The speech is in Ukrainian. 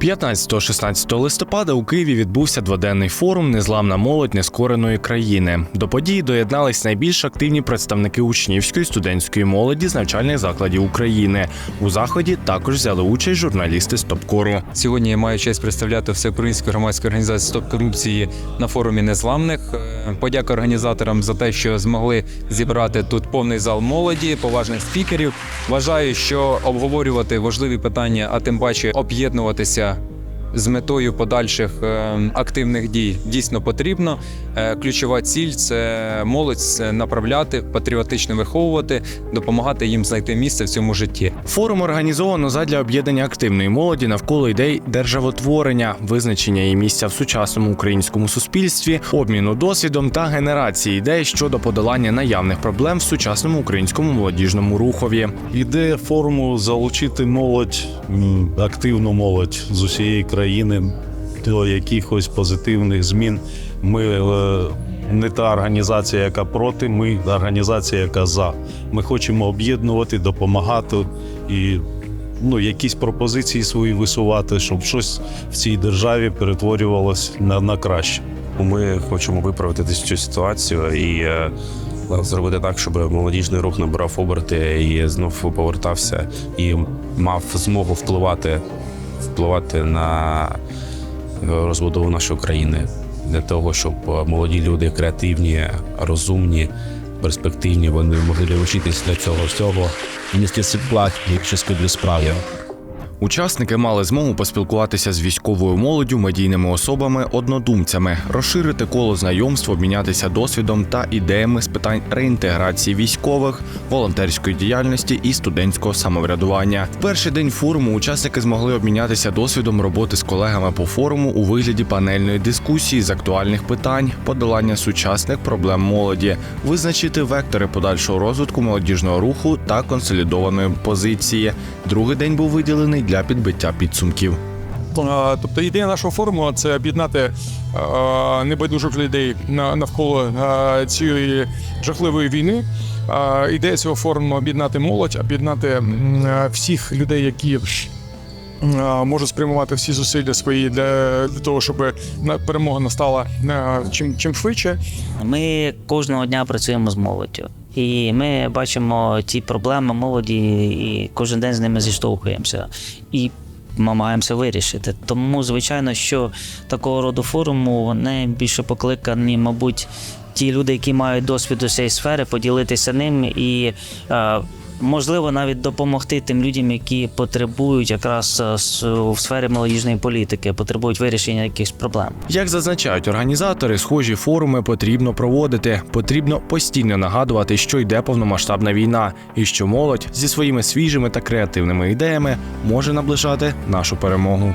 15-16 листопада у Києві відбувся дводенний форум Незламна молодь нескореної країни. До події доєднались найбільш активні представники учнівської студентської молоді з навчальних закладів України. У заході також взяли участь журналісти з Топкору. Сьогодні я маю честь представляти всеукраїнську громадську організацію Стоп корупції на форумі незламних. Е, Подяка організаторам за те, що змогли зібрати тут повний зал молоді, поважних спікерів. Вважаю, що обговорювати важливі питання, а тим паче об'єднуватися. З метою подальших е, активних дій дійсно потрібно. Е, Ключова ціль це молодь направляти, патріотично виховувати, допомагати їм знайти місце в цьому житті. Форум організовано задля об'єднання активної молоді навколо ідей державотворення, визначення її місця в сучасному українському суспільстві, обміну досвідом та генерації ідей щодо подолання наявних проблем в сучасному українському молодіжному рухові. Ідея форуму залучити молодь, активну молодь з усієї країни до якихось позитивних змін. Ми е, не та організація, яка проти, ми організація, яка за. Ми хочемо об'єднувати, допомагати і ну, якісь пропозиції свої висувати, щоб щось в цій державі перетворювалось на, на краще. Ми хочемо виправити цю ситуацію і е, зробити так, щоб молодіжний рух набирав оберти і знов повертався і мав змогу впливати, впливати на е, розбудову нашої країни для того, щоб е, молоді люди креативні, розумні, перспективні, вони могли навчитись для цього всього і нести світла, якщо щасливі справи. Учасники мали змогу поспілкуватися з військовою молоддю, медійними особами, однодумцями, розширити коло знайомств, обмінятися досвідом та ідеями з питань реінтеграції військових, волонтерської діяльності і студентського самоврядування. В перший день форуму учасники змогли обмінятися досвідом роботи з колегами по форуму у вигляді панельної дискусії з актуальних питань, подолання сучасних проблем молоді, визначити вектори подальшого розвитку молодіжного руху та консолідованої позиції. Другий день був виділений для підбиття підсумків. Тобто ідея нашого форуму це об'єднати небайдужих людей на- навколо цієї жахливої війни. Ідея цього форуму об'єднати молодь, об'єднати всіх людей, які можуть спрямувати всі зусилля свої для, для того, щоб на- перемога настала чим, чим швидше. Ми кожного дня працюємо з молоддю. І ми бачимо ті проблеми молоді, і кожен день з ними зіштовхуємося. І намагаємося вирішити. Тому, звичайно, що такого роду форуму вони більше покликані, мабуть, ті люди, які мають досвід у цієї сфери, поділитися ним і. Е, Можливо, навіть допомогти тим людям, які потребують якраз е, в сфері молодіжної політики, потребують вирішення якихось проблем. Як зазначають організатори, схожі форуми потрібно проводити. Потрібно постійно нагадувати, що йде повномасштабна війна, і що молодь зі своїми свіжими та креативними ідеями може наближати нашу перемогу.